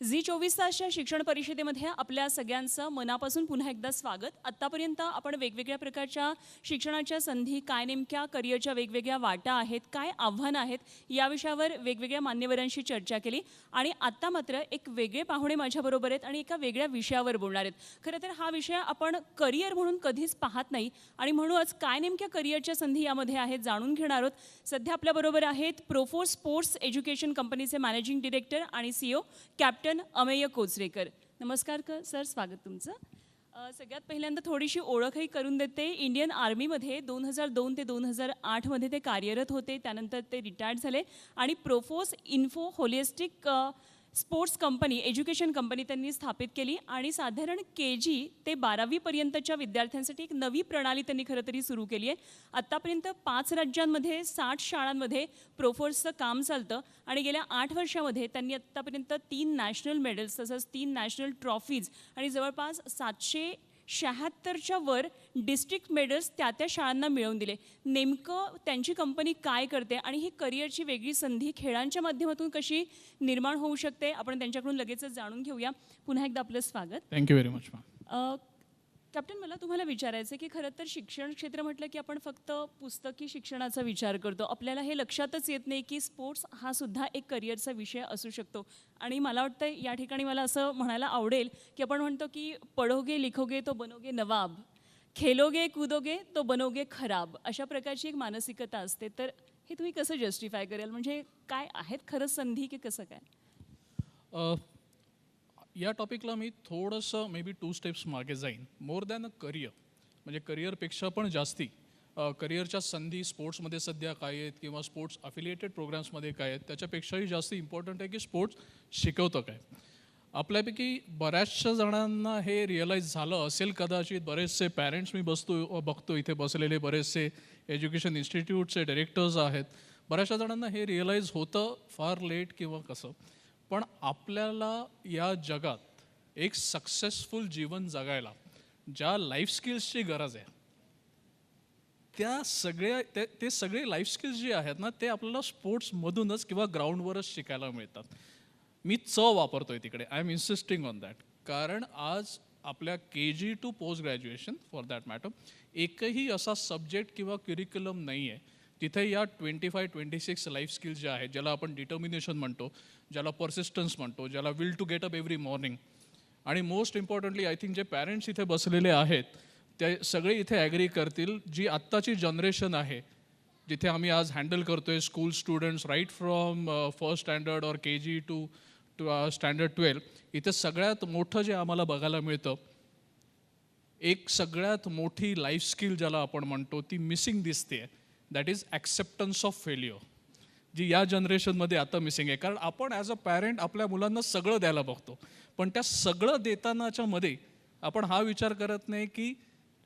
Zee चोवीस तासच्या शिक्षण परिषदेमध्ये आपल्या सगळ्यांचं मनापासून पुन्हा एकदा स्वागत. आत्तापर्यंत आपण वेगवेगळ्या प्रकारच्या शिक्षणाच्या संधी काय नेमक्या करिअरच्या वेगवेगळ्या वाटा आहेत काय आव्हानं आहेत या विषयावर वेगवेगळ्या मान्यवरांशी चर्चा केली. आणि आत्ता मात्र एक वेगळे पाहुणे माझ्याबरोबर आहेत आणि एका वेगळ्या विषयावर बोलणार आहेत. खरं तर हा विषय आपण करिअर म्हणून कधीच पाहत नाही. आणि म्हणूनच काय नेमक्या करिअरच्या संधी यामध्ये आहेत जाणून घेणार आहोत. सध्या आपल्याबरोबर आहेत प्रोफोर स्पोर्ट्स एज्युकेशन कंपनीचे मॅनेजिंग डिरेक्टर आणि सीईओ कॅप्टन अमेय कोचरेकर. नमस्कार क सर स्वागत तुमचं. सगळ्यात पहिल्यांदा थोडीशी ओळखही करून देते. इंडियन आर्मीमध्ये दोन हजार दोन ते दोन हजार आठमध्ये ते कार्यरत होते. त्यानंतर ते रिटायर्ड झाले. आणि प्रोफोस info holistic sports company education company त्यांनी स्थापित केली आणि साधारण के जी ते बारावीपर्यंतच्या विद्यार्थ्यांसाठी एक नवी प्रणाली त्यांनी खरं तरी सुरू केली आहे. आत्तापर्यंत पाच राज्यांमध्ये साठ शाळांमध्ये प्रोफोर्सचं काम चालतं आणि गेल्या आठ वर्षामध्ये त्यांनी आत्तापर्यंत तीन नॅशनल मेडल्स तसंच तीन नॅशनल ट्रॉफीज आणि जवळपास सातशे शहात्तरच्या वर डिस्ट्रिक्ट मेडल्स त्या त्या शाळांना मिळवून दिले. नेमकं त्यांची कंपनी काय करते आणि ही करिअरची वेगळी संधी खेळांच्या माध्यमातून कशी निर्माण होऊ शकते? आपण त्यांच्याकडून लगेचच जाणून घेऊया. पुन्हा एकदा आपलं स्वागत. थँक्यू व्हेरी मच कॅप्टन मला तुम्हाला विचारायचं की खरं तर शिक्षण क्षेत्र म्हटलं की आपण फक्त पुस्तकी शिक्षणाचा विचार करतो. आपल्याला हे लक्षातच येत नाही की स्पोर्ट्स हा सुद्धा एक करिअरचा विषय असू शकतो. आणि मला वाटतं या ठिकाणी मला असं म्हणायला आवडेल की आपण म्हणतो की पढोगे लिखोगे तो बनोगे नवाब. खेलोगे कूदोगे तो बनोगे खराब. अशा प्रकारची एक मानसिकता असते. तर हे तुम्ही कसं जस्टिफाय करेल? म्हणजे काय आहेत खरंच संधी की कसं काय? या टॉपिकला मी थोडंसं मे बी टू स्टेप्स मागे जाईन. मोर दॅन अ करिअर म्हणजे करिअरपेक्षा पण जास्ती करिअरच्या संधी स्पोर्ट्समध्ये सध्या काय आहेत किंवा स्पोर्ट्स अफिलिएटेड प्रोग्राम्समध्ये काय आहेत त्याच्यापेक्षाही जास्त इम्पॉर्टंट आहे की स्पोर्ट्स शिकवतं काय. आपल्यापैकी बऱ्याचशा जणांना हे रिअलाईज झालं असेल कदाचित बरेचसे पॅरेंट्स मी बसतो बघतो इथे बसलेले बरेचसे एज्युकेशन इन्स्टिट्यूटचे डिरेक्टर्स आहेत. बऱ्याचशा जणांना हे रिअलाईज होतं फार लेट किंवा कसं. पण आपल्याला या जगात एक सक्सेसफुल जीवन जगायला ज्या लाईफ स्किल्सची गरज आहे त्या सगळ्या ते ते सगळे लाईफ स्किल्स जे आहेत ना ते आपल्याला स्पोर्ट्समधूनच किंवा ग्राउंडवरच शिकायला मिळतात. मी च वापरतोय तिकडे. I am insisting on that कारण आज आपल्या K G two post graduation for that matter एकही असा सब्जेक्ट किंवा क्युरिक्युलम नाही आहे तिथे या twenty five twenty six life skills ज्या आहेत ज्याला आपण डिटर्मिनेशन म्हणतो ज्याला पर्सिस्टन्स म्हणतो ज्याला will to get up every morning आणि मोस्ट इम्पॉर्टंटली आय थिंक जे पॅरेंट्स इथे बसलेले आहेत ते सगळे इथे ॲग्री करतील जी आत्ताची जनरेशन आहे जिथे आम्ही आज हँडल करतो आहे school students right from first standard और K G two to standard twelve इथे सगळ्यात मोठं जे आम्हाला बघायला मिळतं एक सगळ्यात मोठी लाईफ स्किल ज्याला आपण म्हणतो ती मिसिंग दिसते आहे that is acceptance of failure जी या जनरेशनमध्ये आता मिसिंग आहे. कारण आपण ॲज अ पॅरेंट आपल्या मुलांना सगळं द्यायला बघतो. पण त्या सगळं देतानाच्या मध्ये आपण हा विचार करत नाही की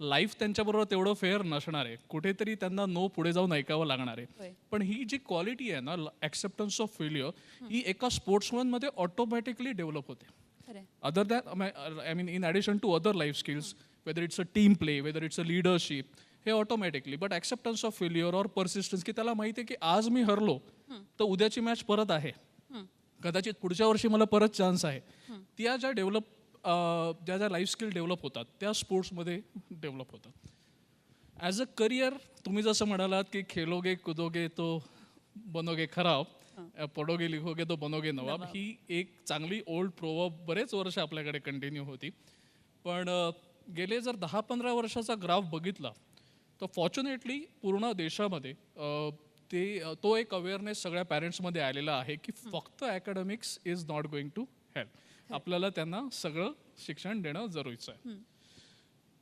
लाईफ त्यांच्याबरोबर तेवढं फेअर नसणार आहे. कुठेतरी त्यांना नो पुढे जाऊन ऐकावं लागणार आहे. पण ही जी क्वालिटी आहे ना ॲक्सेप्टन्स ऑफ फेल्युअर ही एका स्पोर्ट्समनमध्ये ऑटोमॅटिकली डेव्हलप होते. other than i mean in addition to other life skills whether it's a team play whether it's a leadership हे automatically but acceptance of failure or persistence की त्याला माहिती आहे की आज मी हरलो तर उद्याची मॅच परत आहे. कदाचित पुढच्या वर्षी मला परत चान्स आहे. त्या ज्या डेव्हलप ज्या ज्या लाईफ स्किल डेव्हलप होतात त्या स्पोर्ट्समध्ये डेव्हलप होतात. ॲज अ करिअर तुम्ही जसं म्हणालात की खेलोगे कुदोगे तो बनोगे खराब पडोगे लिखोगे तो बनोगे नवाब ही एक चांगली ओल्ड प्रोवर्ब बरेच वर्ष आपल्याकडे कंटिन्यू होती. पण गेले जर दहा पंधरा वर्षाचा ग्राफ बघितला तर फॉर्च्युनेटली पूर्ण देशामध्ये ते तो एक अवेअरनेस सगळ्या पॅरेंट्समध्ये आलेला आहे की फक्त academics is not going to help आपल्याला त्यांना सगळं शिक्षण देणं जरुरीचं आहे.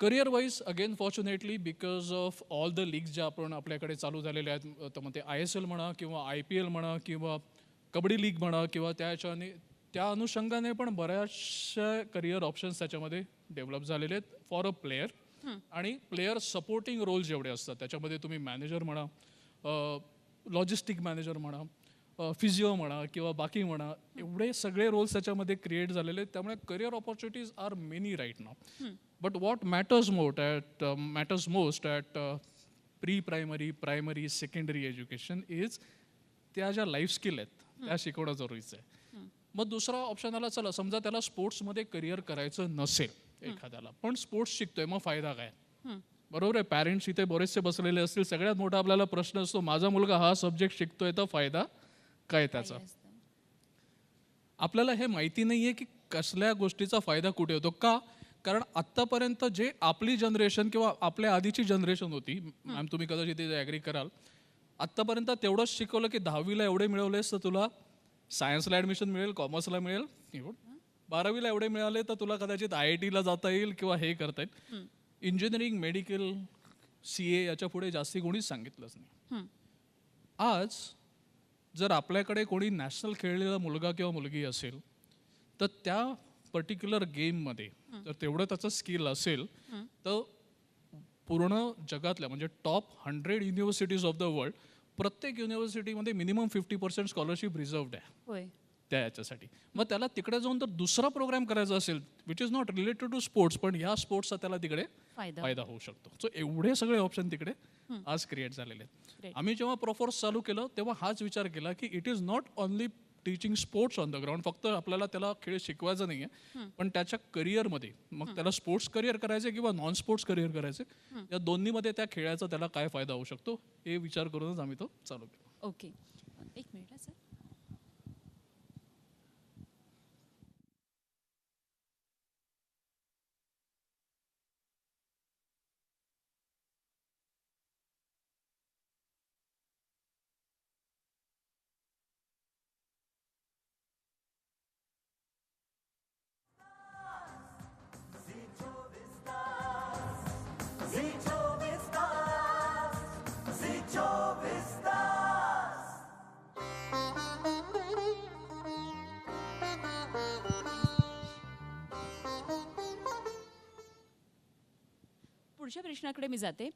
Career wise again fortunately because of all the leagues ज्या आपण आपल्याकडे चालू झालेल्या आहेत तर मग ते आय एस एल म्हणा किंवा आय पी एल म्हणा किंवा कबड्डी लीग म्हणा किंवा त्याच्याने त्या अनुषंगाने पण बऱ्याचशा करिअर ऑप्शन्स त्याच्यामध्ये डेव्हलप झालेले आहेत फॉर अ प्लेयर आणि प्लेयर सपोर्टिंग रोल जेवढे असतात त्याच्यामध्ये तुम्ही मॅनेजर म्हणा लॉजिस्टिक मॅनेजर म्हणा फिजिओ म्हणा किंवा बाकी म्हणा एवढे सगळे रोल्स त्याच्यामध्ये क्रिएट झालेले आहेत. त्यामुळे career opportunities are many right now but what matters most at matters most at pre primary primary secondary education is त्या ज्या लाईफ स्किल आहेत त्या शिकवणं जरुरीचं आहे. मग दुसरा ऑप्शन आला चला समजा त्याला स्पोर्ट्समध्ये करिअर करायचं नसेल एखाद्याला. पण स्पोर्ट्स शिकतोय मग फायदा काय? बरोबर आहे पॅरेंट्स इथे बरेचसे बसलेले असतील. सगळ्यात मोठा आपल्याला प्रश्न असतो माझा मुलगा हा सब्जेक्ट शिकतोय तर फायदा काय त्याचा? आपल्याला हे माहिती नाही आहे की कसल्या गोष्टीचा फायदा कुठे होतो. का? कारण आत्तापर्यंत जे आपली जनरेशन किंवा आपल्या आधीची जनरेशन होती मॅम तुम्ही कदाचित ते ॲग्री कराल. आत्तापर्यंत तेवढंच शिकवलं की दहावीला एवढे मिळवलेस तर तुला सायन्सला ॲडमिशन मिळेल कॉमर्सला मिळेल. बारावीला एवढे मिळाले तर तुला कदाचित आय आय टीला जाता येईल किंवा हे करता येईल. इंजिनिअरिंग मेडिकल सी ए याच्यापुढे जास्ती कोणीच सांगितलंच नाही. आज जर आपल्याकडे कोणी नॅशनल खेळलेला मुलगा किंवा मुलगी असेल तर त्या पर्टिक्युलर गेममध्ये जर तेवढं त्याचं स्किल असेल तर पूर्ण जगातल्या म्हणजे top hundred universities of the world प्रत्येक युनिव्हर्सिटीमध्ये minimum fifty percent scholarship reserved आहे. त्या याच्यासाठी. मग त्याला तिकडे जाऊन तर दुसरा प्रोग्राम करायचा असेल which is not related to sports पण ह्या स्पोर्ट्सचा त्याला तिकडे फायदा. होऊ शकतो. सो एवढे सगळे ऑप्शन तिकडे आज क्रिएट झालेले आहेत. आम्ही जेव्हा प्रोफोर्स चालू केलं तेव्हा हाच विचार केला की it is not only teaching sports on the ground फक्त आपल्याला त्याला खेळ शिकवायचा नाही आहे पण त्याच्या करिअरमध्ये मग त्याला स्पोर्ट्स करिअर करायचे किंवा नॉन स्पोर्ट्स करिअर करायचे या दोन्हीमध्ये त्या खेळाचा त्याला काय फायदा होऊ शकतो हे विचार करूनच आम्ही तो चालू केला. ओके एक मिनिट सर. पुढच्या प्रश्नाकडे मी जाते.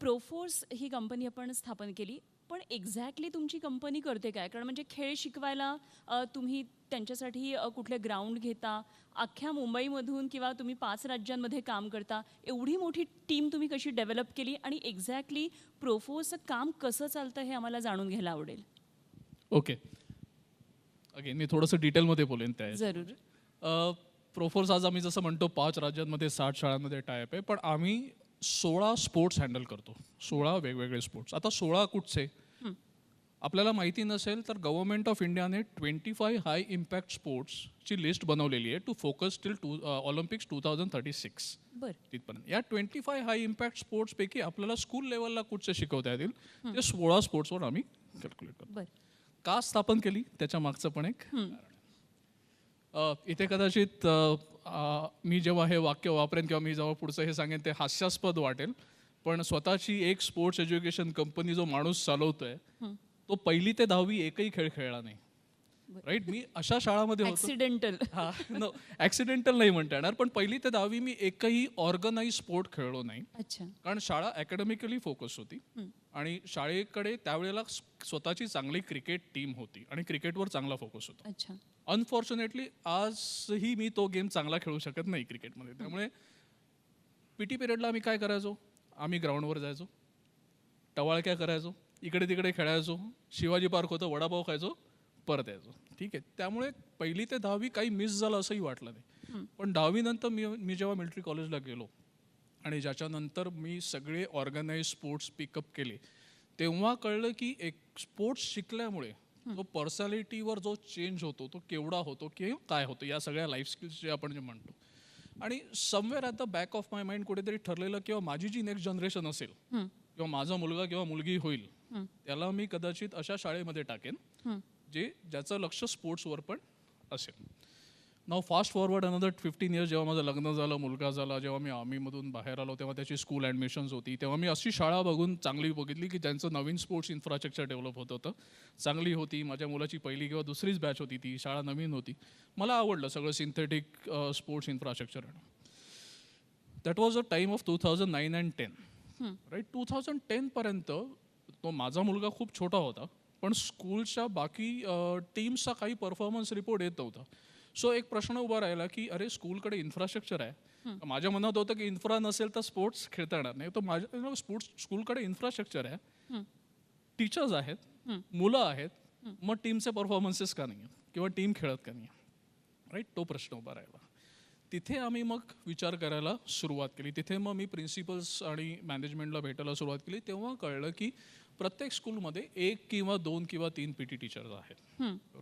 प्रोफोर्स ही कंपनी आपण स्थापन केली. पण एक्झॅक्टली तुमची कंपनी करते काय? कारण म्हणजे खेळ शिकवायला तुम्ही त्यांच्यासाठी कुठले ग्राउंड घेता अख्ख्या मुंबईमधून किंवा तुम्ही पाच राज्यांमध्ये काम करता एवढी मोठी टीम तुम्ही कशी डेव्हलप केली आणि एक्झॅक्टली प्रोफोर्सचं काम कसं चालतं हे आम्हाला जाणून घ्यायला आवडेल. ओके अगेन मी थोडंसं डिटेलमध्ये बोलेन त्या. जरूर. प्रोफोर्स आज आम्ही जसं म्हणतो पाच राज्यांमध्ये साठ शाळांमध्ये टायप आहे पण आम्ही सोळा स्पोर्ट्स हँडल करतो. सोळा वेगवेगळे स्पोर्ट्स आता सोळा कुठचे? आपल्याला माहिती नसेल तर गव्हर्नमेंट ऑफ इंडियाने ट्वेंटी फाय हाय इम्पॅक्ट स्पोर्ट्सची लिस्ट बनवलेली आहे to focus till two Olympics two thousand thirty six तिथपर्यंत. या ट्वेंटी फाय हाय इम्पॅक्ट स्पोर्ट्सपैकी आपल्याला स्कूल लेवलला कुठचे शिकवता येतील? ते सोळा स्पोर्ट्सवर आम्ही कॅल्क्युलेट करतो. का स्थापन केली? त्याच्या मागचं पण एक इथे कदाचित मी जेव्हा हे वाक्य वापरेन किंवा मी जेव्हा पुढचं हे सांगेन ते हास्यास्पद वाटेल. पण स्वतःची एक स्पोर्ट्स एज्युकेशन कंपनी जो माणूस चालवतोय तो पहिली ते दहावी एकही खेळ खेळला नाही. राईट मी अशा शाळामध्ये होतो. ऍक्सिडेंटल हा नो ॲक्सिडेंटल नाही म्हणता येणार पण पहिली ते दहावी मी एकही ऑर्गनाईज स्पोर्ट खेळलो नाही. अच्छा. कारण शाळा अकॅडमिकली फोकस होती आणि शाळेकडे त्यावेळेला स्व- स्वतःची चांगली क्रिकेट टीम होती आणि क्रिकेटवर चांगला फोकस होता. अच्छा. अनफॉर्च्युनेटली आजही मी तो गेम चांगला खेळू शकत नाही क्रिकेटमध्ये त्यामुळे पी टी पिरियडला आम्ही काय करायचो? आम्ही ग्राउंडवर जायचो. टवाळक्या करायचो. इकडे तिकडे खेळायचो. शिवाजी पार्क होतं वडापाव खायचो. परत यायचो. ठीक आहे. त्यामुळे पहिली ते दहावी काही मिस झालं असंही वाटलं नाही. पण दहावीनंतर मी मी जेव्हा मिलिटरी कॉलेजला गेलो आणि ज्याच्यानंतर मी सगळे ऑर्गनाईज स्पोर्ट्स पिकअप केले तेव्हा कळलं की एक स्पोर्ट्स शिकल्यामुळे तो पर्सनॅलिटीवर जो चेंज होतो तो केवढा होतो किंवा काय होतो या सगळ्या लाईफ स्किल्स जे आपण जे म्हणतो. आणि somewhere at the back of my mind कुठेतरी ठरलेलं किंवा माझी जी नेक्स्ट जनरेशन असेल किंवा माझा मुलगा किंवा मुलगी होईल त्याला मी कदाचित अशा शाळेमध्ये टाकेन जे ज्याचं लक्ष स्पोर्ट्सवर पण असेल. Now fast forward another fifteen years जेव्हा माझं लग्न झालं मुलगा झाला जेव्हा मी आर्मीमधून बाहेर आलो तेव्हा त्याची स्कूल ॲडमिशन्स होती. तेव्हा मी अशी शाळा बघून चांगली बघितली की ज्यांचं नवीन स्पोर्ट्स इन्फ्रास्ट्रक्चर डेव्हलप होत होतं. चांगली होती. माझ्या मुलाची पहिली किंवा दुसरीच बॅच होती ती. शाळा नवीन होती. मला आवडलं सगळं synthetic sports infrastructure that was a time of two thousand nine and ten right two thousand टेनपर्यंत तो माझा मुलगा खूप छोटा होता. पण स्कूलच्या बाकी टीम्सचा काही परफॉर्मन्स रिपोर्ट येत नव्हता. सो एक प्रश्न उभा राहिला की अरे स्कूलकडे इन्फ्रास्ट्रक्चर आहे. माझ्या मनात होतं की इन्फ्रा नसेल तर स्पोर्ट्स खेळता येणार नाही. तर माझ्या स्पोर्ट्स स्कूलकडे इन्फ्रास्ट्रक्चर आहे. टीचर्स आहेत. मुलं आहेत. मग टीमचे परफॉर्मन्सेस का नाही आहेत किंवा टीम खेळत का नाही राईट तो प्रश्न उभा राहिला. तिथे आम्ही मग विचार करायला सुरुवात केली. तिथे मग मी प्रिन्सिपल्स आणि मॅनेजमेंटला भेटायला सुरुवात केली. तेव्हा कळलं की प्रत्येक स्कूलमध्ये एक किंवा दोन किंवा तीन पी टी टीचर्स आहेत.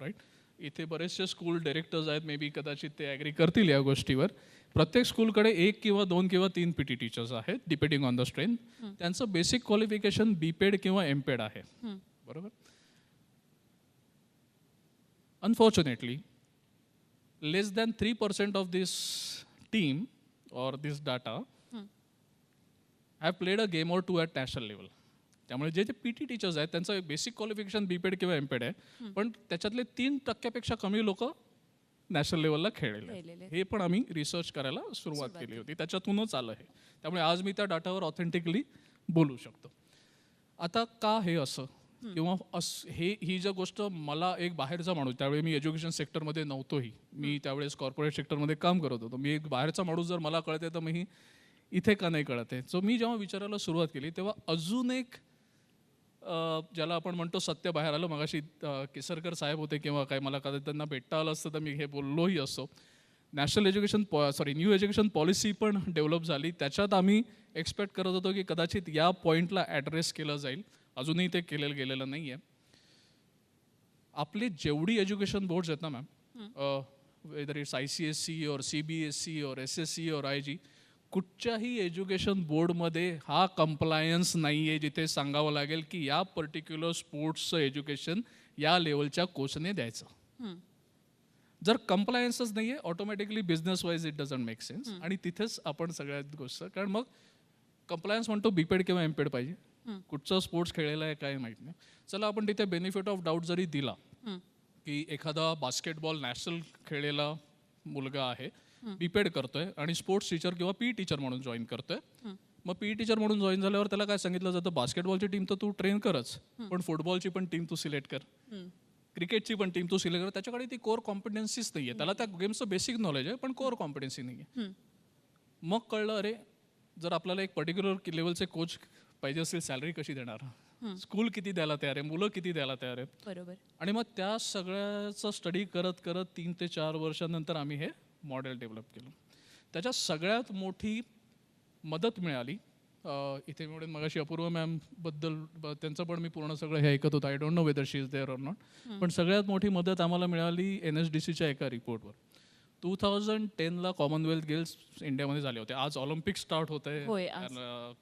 राईट इथे बरेचसे स्कूल डिरेक्टर्स आहेत मे बी कदाचित ते ॲग्री करतील या गोष्टीवर. प्रत्येक स्कूलकडे एक किंवा दोन किंवा तीन पी टी टीचर्स आहेत डिपेंडिंग ऑन द स्ट्रेंथ त्यांचं बेसिक क्वालिफिकेशन बीपेड किंवा एमपेड आहे. बरोबर? Unfortunately less than 3% of this team or this data have played a game or two at national level. त्यामुळे जे जे पी टी टीचर्स आहेत त्यांचं basic qualification BPEd किंवा MPEd आहे. पण त्याच्यातले तीन टक्क्यापेक्षा कमी लोक नॅशनल लेवलला खेळलेले. हे पण आम्ही रिसर्च करायला सुरुवात केली होती. त्याच्यातूनच आलं हे. त्यामुळे आज मी त्या डाटावर ऑथेंटिकली बोलू शकतो. आता का हे असं? किंवा अस हे ही जर गोष्ट मला एक बाहेरचा माणूस त्यावेळी मी एज्युकेशन सेक्टरमध्ये नव्हतोही. मी त्यावेळेस कॉर्पोरेट सेक्टरमध्ये काम करत होतो. मी एक बाहेरचा माणूस जर मला कळते तर मी इथे का नाही कळत आहे? सो मी जेव्हा विचारायला सुरुवात केली तेव्हा अजून एक ज्याला आपण म्हणतो सत्य बाहेर आलं मगाशी केसरकर साहेब होते किंवा काय मला कदाचित त्यांना भेटता आलं असतं तर मी हे बोललोही असो national education po sorry new education policy पण डेव्हलप झाली. त्याच्यात आम्ही एक्सपेक्ट करत होतो की कदाचित या पॉईंटला ॲड्रेस केलं जाईल. अजूनही ते केलेलं गेलेलं नाही आहे आपली जेवढी एज्युकेशन बोर्ड्स आहेत ना ma'am whether it's I C S C और सी बी एस सी और एस एस सी और आय जी कुठच्याही एज्युकेशन बोर्डमध्ये हा कंप्लायन्स नाही आहे जिथे सांगावं लागेल की या पर्टिक्युलर स्पोर्ट्सचं एज्युकेशन या लेवलच्या कोचने द्यायचं. जर कंप्लायन्सच नाही आहे automatically business wise it doesn't make sense आणि तिथेच आपण सगळ्यात गोष्ट कारण मग कंप्लायन्स म्हणतो बीपेड किंवा एमपेड पाहिजे. कुठचा स्पोर्ट्स खेळलेला आहे काय माहीत नाही. चला आपण तिथे बेनिफिट ऑफ डाऊट जरी दिला की एखादा बास्केटबॉल नॅशनल खेळलेला मुलगा आहे बीपेड करतोय आणि स्पोर्ट्स टीचर किंवा पी टीचर म्हणून जॉईन करतोय. मग पी टीचर म्हणून जॉईन झाल्यावर त्याला काय सांगितलं जातं? बास्केटबॉलची टीम तर तू ट्रेन करच पण फुटबॉलची पण टीम तू सिलेक्ट कर. क्रिकेटची पण टीम तू सिलेक्ट कर. त्याच्याकडे ती कोर कॉम्पिटन्सीच नाही आहे त्याला त्या गेमचं बेसिक नॉलेज आहे पण कोर कॉम्पिटन्सी नाही आहे मग कळलं अरे जर आपल्याला एक पर्टिक्युलर लेवलचे कोच पाहिजे असेल सॅलरी कशी देणार? स्कूल किती द्यायला तयार आहे? मुलं किती द्यायला तयार आहेत? बरोबर. आणि मग त्या सगळ्याचं स्टडी करत करत तीन ते चार वर्षानंतर आम्ही हे मॉडेल डेव्हलप केलं. त्याच्यात सगळ्यात मोठी मदत मिळाली. इथे म्हणून मगाशी अपूर्व मॅमबद्दल त्यांचं पण मी पूर्ण सगळं हे ऐकत होतो. I don't know whether she is there or not पण सगळ्यात मोठी मदत आम्हाला मिळाली एन एस डी सीच्या एका रिपोर्टवर टू थाउजंड टेनला कॉमनवेल्थ गेम्स इंडियामध्ये झाले होते. आज ऑलिम्पिक स्टार्ट होत आहे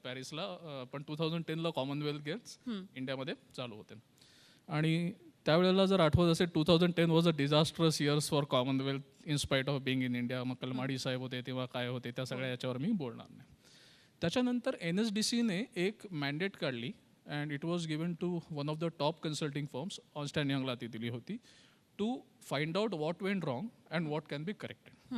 पॅरिसला पण टू थाउजंड टेनला कॉमनवेल्थ गेम्स इंडियामध्ये चालू होते. आणि त्यावेळेला जर आठवत असेल two thousand ten was a disastrous years for Commonwealth in spite of being in India मग कलमाडी साहेब होते तेव्हा काय होते त्या सगळ्या याच्यावर मी बोलणार नाही. त्याच्यानंतर एन एस डी सीने एक मॅन्डेट काढली and it was given to one of the top consulting firms Ernst and यंगला ती दिली होती to find out what went wrong and what can be corrected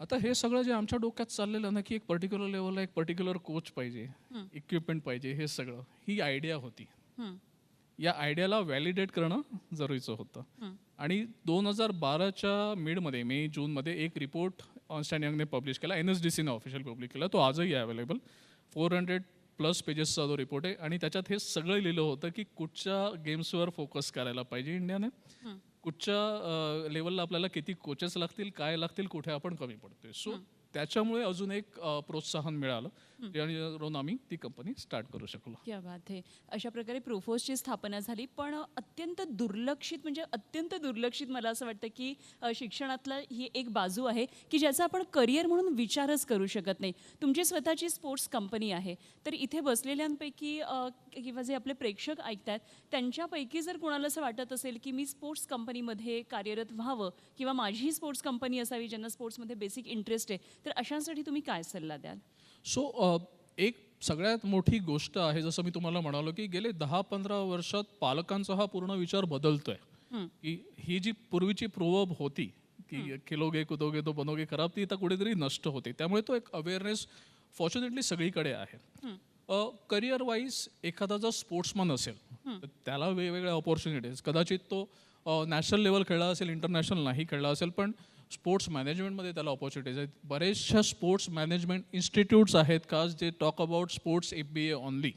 आता हे सगळं जे आमच्या डोक्यात चाललेलं ना की एक पर्टिक्युलर लेवलला एक पर्टिक्युलर कोच पाहिजे इक्विपमेंट पाहिजे हे सगळं ही आयडिया होती. या आयडियाला व्हॅलिडेट करणं जरुरीचं होतं. आणि दोन हजार बाराच्या मिडमध्ये मे जूनमध्ये एक रिपोर्ट ऑनस्टॅन यंगने पब्लिश केला एन एस डी सीने ऑफिशियल पब्लिक केला. तो आजही अवेलेबल फोर हंड्रेड प्लस पेजेसचा जो रिपोर्ट आहे. आणि त्याच्यात हे सगळं लिहिलं होतं की कुठच्या गेम्सवर फोकस करायला पाहिजे इंडियाने. कुठच्या लेवलला आपल्याला किती कोचेस लागतील काय लागतील कुठे आपण कमी पडतोय. सो त्याच्यामुळे अजून एक प्रोत्साहन मिळालं. जेणेकरून आम्ही ती कंपनी स्टार्ट करू शकलो. क्या बात आहे अशा प्रकारे प्रोफोसची स्थापना झाली. पण अत्यंत दुर्लक्षित म्हणजे अत्यंत दुर्लक्षित मला असं वाटतं की शिक्षणातलं ही एक बाजू आहे की ज्याचा आपण करिअर म्हणून विचारच करू शकत नाही. तुमची स्वतःची स्पोर्ट्स कंपनी आहे. तर इथे बसलेल्यांपैकी किंवा जे आपले प्रेक्षक ऐकतात त्यांच्यापैकी जर कोणाला असं वाटत असेल की मी स्पोर्ट्स कंपनीमध्ये कार्यरत व्हावं किंवा माझी स्पोर्ट्स कंपनी असावी ज्यांना स्पोर्ट्समध्ये बेसिक इंटरेस्ट आहे तर अशांसाठी तुम्ही काय सल्ला द्याल? सो एक सगळ्यात मोठी गोष्ट आहे जसं मी तुम्हाला म्हणालो की गेले दहा पंधरा वर्षात पालकांचा हा पूर्ण विचार बदलतोय. की ही जी पूर्वीची प्रोवर्ब होती की खेलोगे कुदोगे तो बनोगे खराब ती आता कुठेतरी नष्ट होते. त्यामुळे तो एक अवेअरनेस फॉर्च्युनेटली सगळीकडे आहे. करिअर वाईज एखादा जर स्पोर्ट्समन असेल तर त्याला वेगवेगळ्या ऑपॉर्च्युनिटीज कदाचित तो नॅशनल लेवल खेळला असेल इंटरनॅशनल नाही खेळला असेल पण स्पोर्ट्स मॅनेजमेंटमध्ये त्याला ऑपॉर्च्युनिटीज आहेत. बरेचशा स्पोर्ट्स मॅनेजमेंट इन्स्टिट्यूट्स आहेत का जे talk about sports F B A only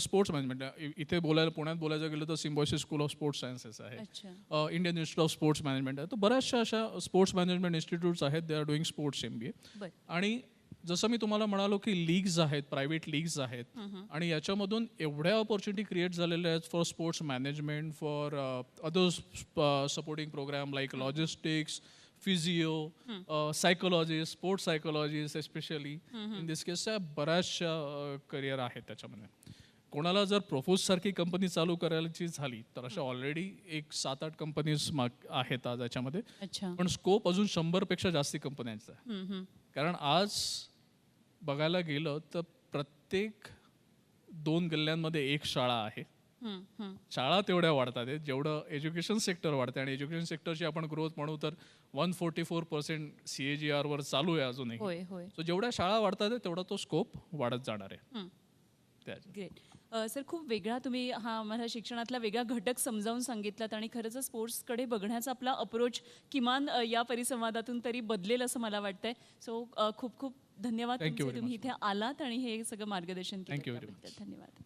sports management इथे बोलायला पुण्यात बोलायचं गेलं तर Symbiosis school of sports sciences आहे. Indian institute of sports management आहे. तर बऱ्याचशा अशा स्पोर्ट्स मॅनेजमेंट इन्स्टिट्यूट्स आहेत. They are doing sports M B A आणि जसं मी तुम्हाला म्हणालो की लीग्स आहेत प्रायव्हेट लीग्स आहेत आणि याच्यामधून एवढ्या ऑपॉर्च्युनिटी क्रिएट झालेल्या आहेत for sports management for other supporting program like logistics physio psychologist sports psychologist especially in this case बऱ्याचशा करिअर आहेत त्याच्यामध्ये. कोणाला जर प्रोफोज सारखी कंपनी चालू करायची झाली तर अशा ऑलरेडी एक सात आठ कंपनीज आहेत आज याच्यामध्ये. पण स्कोप अजून शंभरपेक्षा जास्ती कंपन्यांचा आहे. कारण आज बघायला गेलं तर प्रत्येक दोन गल्ल्यांमध्ये एक शाळा आहे. शाळा तेवढ्या वाढतात. जेवढं एज्युकेशन सेक्टर वाढते आणि एज्युकेशन सेक्टरची आपण ग्रोथ म्हणू तर one forty four percent C A G आरवर चालू आहे अजूनही. सो जेवढ्या शाळा वाढतात तेवढा तो स्कोप वाढत जाणार आहे. ग्रेट सर खूप वेगळा तुम्ही हा आम्हाला शिक्षणातला वेगळा घटक समजावून सांगितलात आणि खरंच स्पोर्ट्सकडे बघण्याचा आपला अप्रोच किमान या परिसंवादातून तरी बदलेल असं मला वाटतंय. सो खूप खूप धन्यवाद Thank you तुमचे very तुम्ही much. इथे आलात आणि हे सगळं मार्गदर्शन केलं Thank you very त्याबद्दल. धन्यवाद